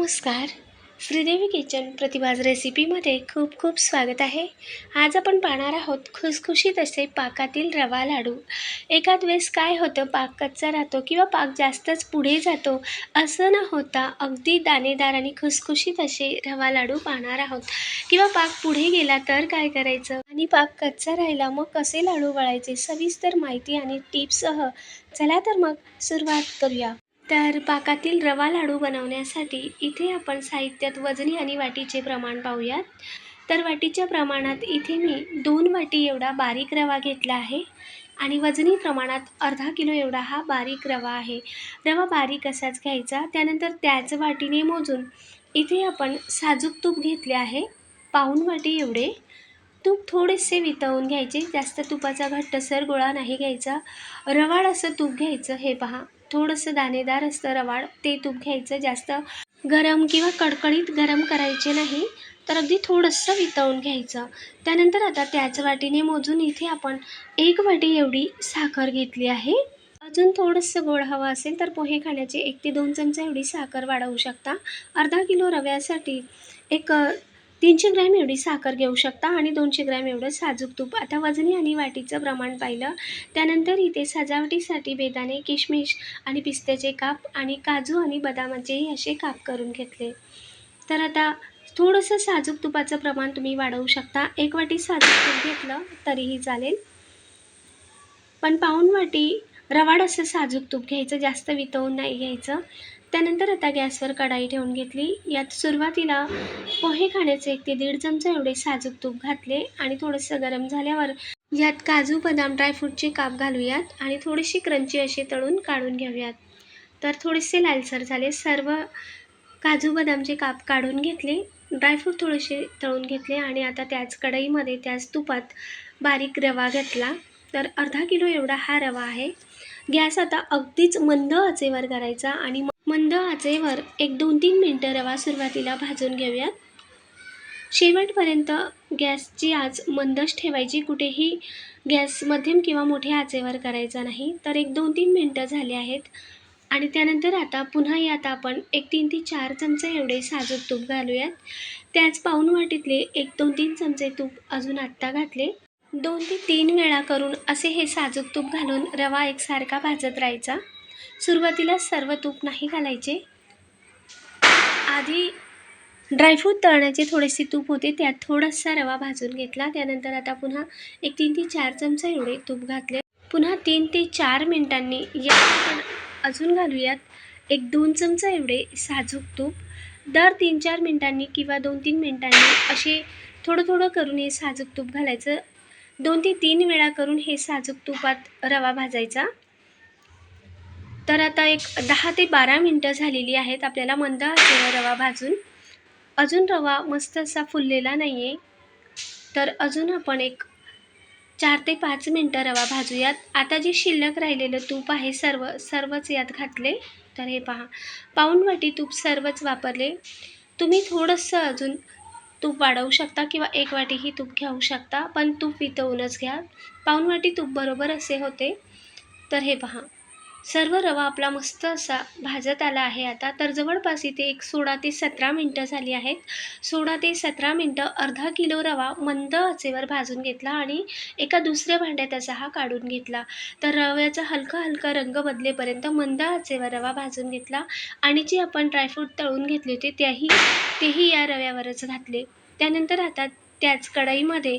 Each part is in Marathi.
नमस्कार. श्रीदेवी किचन प्रतिभाज रेसिपीमध्ये खूप खूप स्वागत आहे. आज आपण पाहणार आहोत खुसखुशीत असे पाकातील रवा लाडू. एखाद वेळेस काय होतं पाक कच्चा राहतो किंवा पाक जास्तच पुढे जातो असं न होता अगदी दाणेदार आणि खुसखुशीत असे रवा लाडू पाहणार आहोत. किंवा पाक पुढे गेला तर काय करायचं? आणि पाक कच्चा राहिला मग कसे लाडू वळायचे? सविस्तर माहिती आणि टिप्ससह चला तर मग सुरुवात करूया. तर पाकातील रवा लाडू बनवण्यासाठी इथे आपण साहित्यात वजनी आणि वाटीचे प्रमाण पाहूयात. तर वाटीच्या प्रमाणात इथे मी दोन वाटी एवढा बारीक रवा घेतला आहे आणि वजनी प्रमाणात अर्धा किलो एवढा हा बारीक रवा आहे. रवा बारीक असाच घ्यायचा त्यानंतर त्याच वाटीने मोजून इथे आपण साजूक तूप घेतले आहे. पाऊण वाटी एवढे. तूप थोडेसे वितळून घ्यायचे जास्त तुपाचा घट्टसर गोळा नाही घ्यायचा. रवाळ असं तूप घ्यायचं हे पहा. थोडंसं दाणेदार असतं रवाळ ते तूप घ्यायचं. जास्त गरम किंवा कडकडीत गरम करायचे नाही तर अगदी थोडंसं वितळून घ्यायचं. त्यानंतर आता त्याच वाटीने मोजून इथे आपण एक वाटी एवढी साखर घेतली आहे. अजून थोडंसं गोड हवं असेल तर पोहे खाण्याचे एक ते दोन चमचे एवढी साखर वाढवू शकता. अर्धा किलो रव्यासाठी एक तीनशे ग्रॅम एवढी साखर घेऊ शकता आणि दोनशे ग्रॅम एवढं साजूक तूप. आता वजनी आणि वाटीचं प्रमाण पाहिलं. त्यानंतर इथे सजावटीसाठी बेदाणे किशमिश आणि पिस्त्याचे काप आणि काजू आणि बदामाचेही असे काप करून घेतले. तर आता थोडंसं साजूक तुपाचं प्रमाण तुम्ही वाढवू शकता. एक वाटी साजूक तूप घेतलं तरीही चालेल. पण पाऊण वाटी रवाड असं साजूक तूप घ्यायचं जास्त वितवून नाही घ्यायचं. त्यानंतर आता गॅसवर कढाई ठेवून घेतली. यात सुरुवातीला पोहे खाण्याचे एक ते दीड चमचा एवढे साजूक तूप घातले आणि थोडंसं गरम झाल्यावर यात काजू बदाम ड्रायफ्रूटचे काप घालूयात आणि थोडीशी क्रंची असे तळून काढून घेऊयात. तर थोडेसे लालसर झाले. सर्व काजू बदामचे काप काढून घेतले. ड्रायफ्रूट थोडेसे तळून घेतले आणि आता त्याच कढईमध्ये त्याच तुपात बारीक रवा घेतला. तर अर्धा किलो एवढा हा रवा आहे. गॅस आता अगदीच मंद आचेवर करायचा आणि मंद आचेवर एक दोन तीन मिनटं रवा सुरुवातीला भाजून घेऊयात. शेवटपर्यंत गॅसची आच मंदच ठेवायची. कुठेही गॅस मध्यम किंवा मोठ्या आचेवर करायचा नाही. तर एक दोन तीन मिनटं झाले आहेत आणि त्यानंतर आता पुन्हा यात आपण एक तीन ते चार चमचे एवढे साजूक तूप घालूयात. त्याच पाऊण वाटीतले एक दोन तीन चमचे तूप अजून आत्ता घातले. दोन ते तीन वेळा करून असे हे साजूक तूप घालून रवा एकसारखा भाजत राहायचा. सुरुवातीला सर्व तूप नाही घालायचे. आधी ड्रायफ्रूट तळण्याचे थोडेसे तूप होते त्यात थोडासा रवा भाजून घेतला. त्यानंतर आता पुन्हा एक तीन ते चार चमचा एवढे तूप घातले. पुन्हा तीन ते चार मिनटांनी या आपण अजून घालूयात एक दोन चमचा एवढे साजूक तूप. दर तीन चार मिनटांनी किंवा दोन तीन मिनटांनी असे थोडं थोडं करून हे साजूक तूप घालायचं. दोन ते तीन वेळा करून हे साजूक तुपात रवा भाजायचा. तर आता एक दहा ते बारा मिनटं झालेली आहेत आपल्याला मंद आचेवर रवा भाजून. अजून रवा मस्त असा फुललेला नाही आहे तर अजून आपण एक चार ते पाच मिनटं रवा भाजूयात. आता जे शिल्लक राहिलेलं तूप आहे सर्व सर्वच यात घातले. तर हे पहा पाऊण वाटी तूप सर्वच वापरले. तुम्ही थोडंसं अजून तूप वाढवू शकता किंवा एक वाटीही तूप घेऊ शकता पण तूप वितवूनच घ्या. पाऊण वाटी तूप बरोबर असे होते. तर हे पहा. सर्व रवा आपला मस्त असा भाजत आला आहे आता. तर जवळपास इथे एक सोळा ते सतरा मिनटं झाली आहेत. सोळा ते सतरा मिनटं अर्धा किलो रवा मंद आचेवर भाजून घेतला आणि एका दुसऱ्या भांड्यात असा हा काढून घेतला. तर रव्याचा हलका हलका रंग बदलेपर्यंत मंद आचेवर रवा भाजून घेतला आणि जे आपण ड्रायफ्रूट तळून घेतले होते त्याही तेही या रव्यावरच घातले. त्यानंतर आता त्याच कढईमध्ये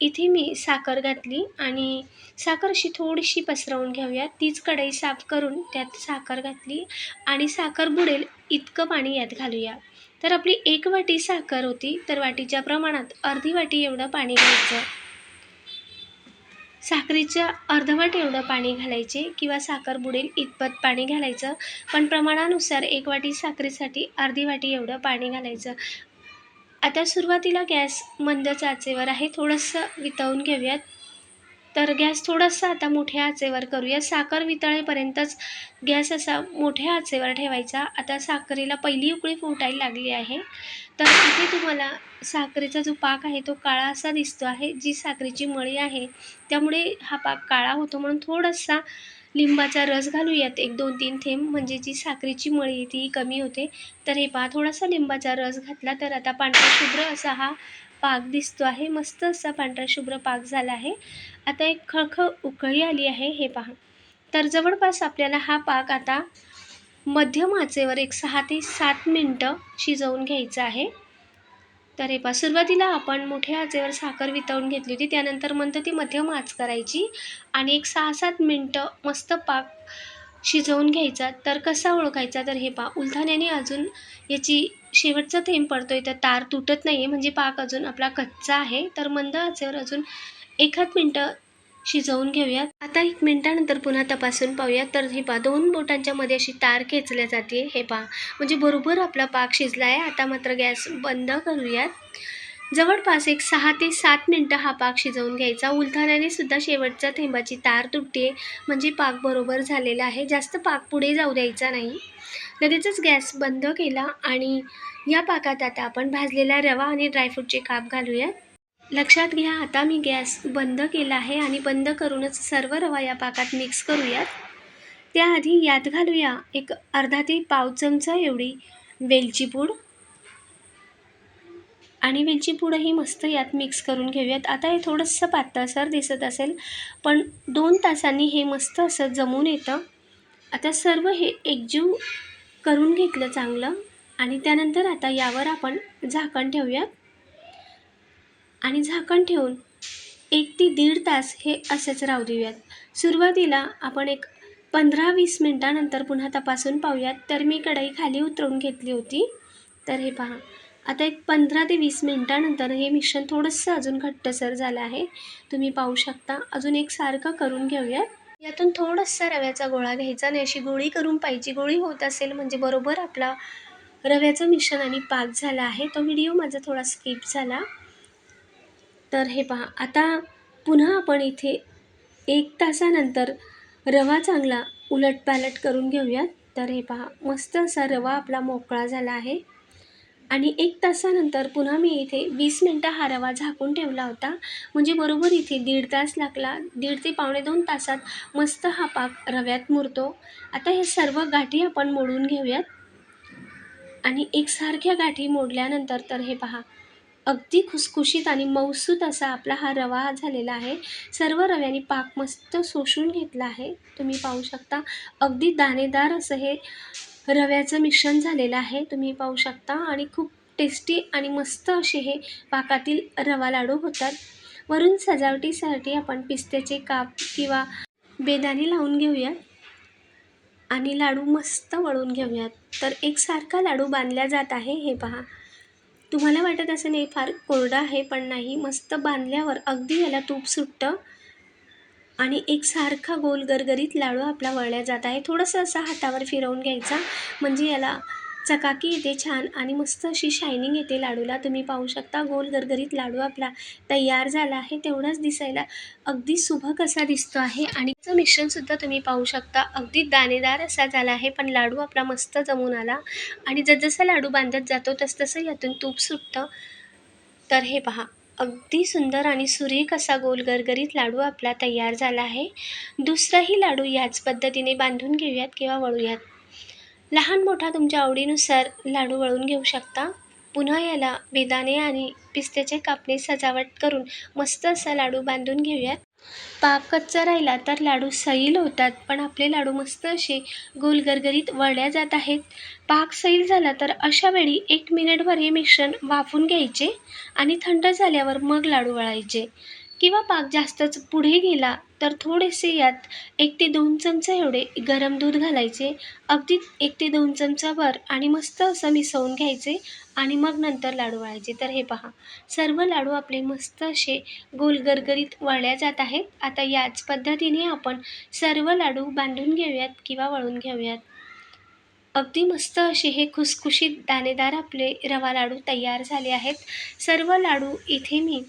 इथे मी साखर घातली आणि साखर अशी थोडीशी पसरवून घेऊया. तीच कढई साफ करून त्यात साखर घातली आणि साखर बुडेल इतकं पाणी यात घालूया. तर आपली एक वाटी साखर होती तर वाटीच्या प्रमाणात अर्धी वाटी एवढं पाणी घ्यायचं साखरेच्या अर्धवट एवढं पाणी घालायचे किंवा साखर बुडेल इतपत पाणी घालायचं. पण प्रमाणानुसार एक वाटी साखरेसाठी अर्धी वाटी एवढं पाणी घालायचं. आता सुरुवातीला गॅस मंद आचेवर आहे. थोडंसं वितळून घेऊयात. तर गॅस थोडासा आता मोठ्या आचेवर करूया. साखर वितळेपर्यंतच गॅस असा मोठ्या आचेवर ठेवायचा. आता साखरेला पहिली उकळी फुटायला लागली आहे. तर इथे तुम्हाला साखरेचा जो पाक आहे तो काळा असा दिसतो आहे. जी साखरेची मळी आहे त्यामुळे हा पाक काळा होतो म्हणून थोडासा लिंबाचा रस घालूयात एक दोन तीन थेंब म्हणजे जी साखरेची मळी आहे ती कमी होते. तर हे पहा थोडासा लिंबाचा रस घातला तर आता पांढरा शुभ्र असा हा पाक दिसतो आहे. मस्त असा पांढरा शुभ्र पाक झाला आहे. आता एक खळखळ उकळी आली आहे हे पहा. तर जवळपास आपल्याला हा पाक आता मध्यम आचेवर एक सहा ते सात मिनटं शिजवून घ्यायचं आहे. तर हे पहा सुरुवातीला आपण मोठ्या आचेवर साखर वितळून घेतली होती त्यानंतर म्हणतो ती मध्यम आच करायची आणि एक सहा सात मिनटं मस्त पाक शिजवून घ्यायचा. तर कसा ओळखायचा? तर हे पा उलथाण्याने अजून याची शेवटचा थेंब पडतो आहे तर तार तुटत नाही आहे म्हणजे पाक अजून आपला कच्चा आहे. तर मंद आचेवर अजून एखाद मिनटं शिजवून घेऊयात. आता एक मिनटानंतर पुन्हा तपासून पाहूयात. तर हे पहा दोन बोटांच्या मध्ये अशी तार खेचल्या जाते. हे पहा म्हणजे बरोबर आपला पाक शिजला आहे आता मात्र गॅस बंद करूयात. जवळपास एक सहा ते सात मिनटं हा पाक शिजवून घ्यायचा. उलथाण्याने सुद्धा शेवटच्या थेंबाची तार तुटते. म्हणजे पाक बरोबर झालेला आहे. जास्त पाक पुढे जाऊ द्यायचा नाही. लगेचच गॅस बंद केला आणि या पाकात आता आपण भाजलेला रवा आणि ड्रायफ्रूटचे काप घालूयात. लक्षात घ्या आता मी गॅस बंद केला आहे आणि बंद करूनच सर्व रवा या पाकात मिक्स करूयात. त्याआधी यात घालूया एक अर्धा ते पाव चमचा एवढी वेलची पूड. आणि वेलची पूडही मस्त यात मिक्स करून घेऊयात. आता हे थोडंसं पातळसर दिसत असेल पण दोन तासांनी हे मस्त असं जमून येतं. आता सर्व हे एकजीव करून घेतलं चांगलं. आणि त्यानंतर आता यावर आपण झाकण ठेवूयात. आणि झाकण ठेवून एक ते दीड तास हे असेच राहू देऊयात. सुरुवातीला आपण एक पंधरा वीस मिनटानंतर पुन्हा तपासून पाहूयात. तर मी कढई खाली उतरवून घेतली होती. तर हे पहा. आता एक पंधरा ते वीस मिनटानंतर हे मिश्रण थोडंसं अजून घट्टसर झालं आहे. तुम्ही पाहू शकता. अजून एक सारखं करून घेऊयात. यातून थोडासा रव्याचा गोळा घ्यायचा आणि अशी गोळी करून पाहिजे गोळी होत असेल म्हणजे बरोबर आपला रव्याचं मिश्रण आणि पाक झाला आहे. तो व्हिडिओ माझा थोडा स्किप झाला. तर हे पहा आता पुन्हा आपण इथे एक तासानंतर रवा चांगला उलटपालट करून घेऊयात. तर हे पहा मस्त असा रवा आपला मोकळा झाला आहे. आणि एक तासानंतर पुन्हा मी इथे वीस मिनटं हा रवा झाकून ठेवला होता. म्हणजे बरोबर इथे दीड तास लागला. दीड ते पावणे दोन तासात मस्त हा पाक रव्यात मुरतो. आता हे सर्व गाठी आपण मोडून घेऊयात. आणि एकसारख्या गाठी मोडल्यानंतर तर हे पहा अगदी खुसखुशीत आणि मौसूत असा आपला हा रवा झालेला आहे. सर्व रव्याने पाक मस्त शोषून घेतला आहे. तुम्ही पाहू शकता अगदी दाणेदार असं हे रव्याचं मिश्रण झालेलं आहे. तुम्ही पाहू शकता आणि खूप टेस्टी आणि मस्त असे हे पाकातील रवा लाडू होतात. वरून सजावटीसाठी आपण पिस्त्याचे काप किंवा बेदाणे लावून घेऊया आणि लाडू मस्त वळून घेऊयात. तर एकसारखा लाडू बांधला जात आहे हे पहा. तुम्हाला वाटत असं नाही फार कोरडा आहे पण नाही. मस्त बांधल्यावर अगदी याला तूप सुटतं आणि एकसारखा गोल गरगरीत लाडू आपला वळल्या जात आहे. थोडंसं असा हातावर फिरवून घ्यायचा. म्हणजे याला चकाकी येते छान आणि मस्त अशी शायनिंग येते लाडूला. तुम्ही पाहू शकता गोल गरगरीत लाडू आपला तयार झाला आहे. तेवढाच दिसायला अगदी सुबक असा दिसतो आहे. आणि त्याचं मिश्रणसुद्धा तुम्ही पाहू शकता. अगदी दाणेदार असा झाला आहे पण लाडू आपला मस्त जमून आला. आणि जसजसा लाडू बांधत जातो तसतसं यातून तूप सुटतं. तर हे पहा अगदी सुंदर आणि सुरेख असा गोल गरगरीत लाडू आपला तयार झाला आहे. दुसराही लाडू याच पद्धतीने बांधून घेऊयात किंवा वळूयात. लहान मोठा तुमच्या आवडीनुसार लाडू वळून घेऊ शकता. पुन्हा याला बेदाणे आणि पिस्त्याचे कापणे सजावट करून मस्त असा लाडू बांधून घेऊयात. पाक कच्चा राहिला तर लाडू सैल होतात पण आपले लाडू मस्त असे गोल गरगरीत वळल्या जात आहेत. पाक सैल झाला तर अशा वेळी एक मिनिटभर हे मिश्रण वाफून घ्यायचे आणि थंड झाल्यावर मग लाडू वळायचे. किंवा पाक जास्तच पुढे गेला तर थोडेसे यात एक ते दोन चमचा एवढे गरम दूध घालायचे. अगदी एक ते दोन चमचाभर आणि मस्त असं मिसळून घ्यायचे आणि मग नंतर लाडू वळायचे. तर हे पहा सर्व लाडू आपले मस्त असे गोल गरगरीत वळल्या जात आहेत. आता याच पद्धतीने आपण सर्व लाडू बांधून घेऊयात किंवा वळून घेऊयात. अगदी मस्त असे हे खुसखुशीत दाणेदार आपले रवा लाडू तयार झाले आहेत. सर्व लाडू इथे मी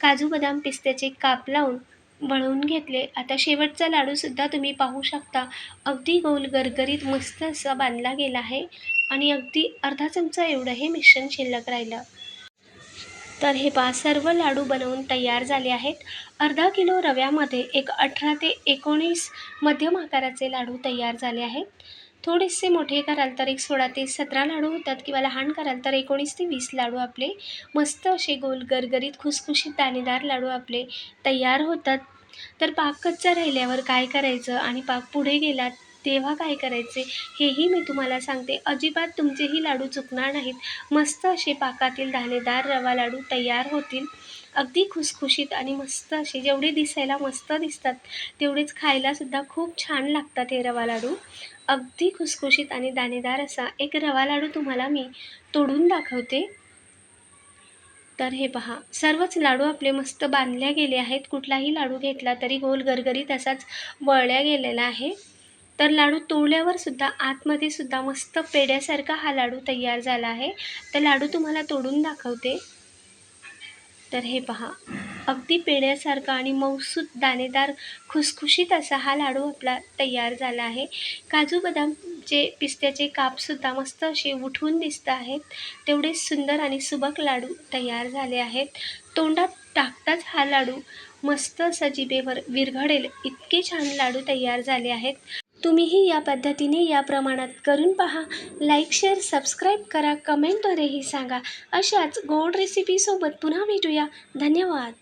काजू बदाम पिस्त्याचे काप लावून वळवून घेतले. आता शेवटचा लाडूसुद्धा तुम्ही पाहू शकता. अगदी गोल गरगरीत मस्त असा बांधला गेला आहे. आणि अगदी अर्धा चमचा एवढं हे मिश्रण शिल्लक राहिलं. तर हे पहा सर्व लाडू बनवून तयार झाले आहेत. अर्धा किलो रव्यामध्ये एक अठरा ते एकोणीस मध्यम आकाराचे लाडू तयार झाले आहेत. थोडेसे मोठे कराल तर एक सोळा ते सतरा लाडू होतात किंवा लहान कराल तर एकोणीस ते वीस लाडू आपले. मस्त असे गोल गरगरीत खुसखुशीत दाणेदार लाडू आपले तयार होतात. तर पाक कच्चा राहिल्यावर काय करायचं आणि पाक पुढे गेला तेव्हा काय करायचे हेही मी तुम्हाला सांगते. अजिबात तुमचेही लाडू चुकणार नाहीत. मस्त असे पाकातील दाणेदार रवा लाडू तयार होतील. अगदी खुसखुशीत आणि मस्त असे जेवढे दिसायला मस्त दिसतात तेवढेच खायलासुद्धा खूप छान लागतात हे रवा लाडू. अगदी खुसखुशीत आणि दाणेदार असा एक रवा लाडू तुम्हाला मी तोडून दाखवते. तर हे पहा सर्वच लाडू आपले मस्त बांधले गेले आहेत. कुठलाही लाडू घेतला तरी गोल गरगरीत असाच वळल्या गेलेला आहे. तर लाडू तोडल्यावर सुद्धा आतमध्ये सुद्धा मस्त पेड्यासारखा हा लाडू तयार झाला आहे. तर लाडू तुम्हाला तोडून दाखवते. तर हे पहा. अगदी पेढ्यासारखा आणि मऊसूत दाणेदार खुसखुशीत असा हा लाडू आपला तयार झाला आहे. काजू बदामचे पिस्त्याचे कापसुद्धा मस्त असे उठून दिसत आहेत. तेवढे सुंदर आणि सुबक लाडू तयार झाले आहेत. तोंडात टाकताच हा लाडू मस्त असा जिभेवर विरघडेल इतके छान लाडू तयार झाले आहेत. तुम्हीही या पद्धतीने या प्रमाणात करून पहा. लाईक शेअर सबस्क्राईब करा. कमेंटद्वारेही सांगा. अशाच गोड रेसिपीसोबत पुन्हा भेटूया. धन्यवाद.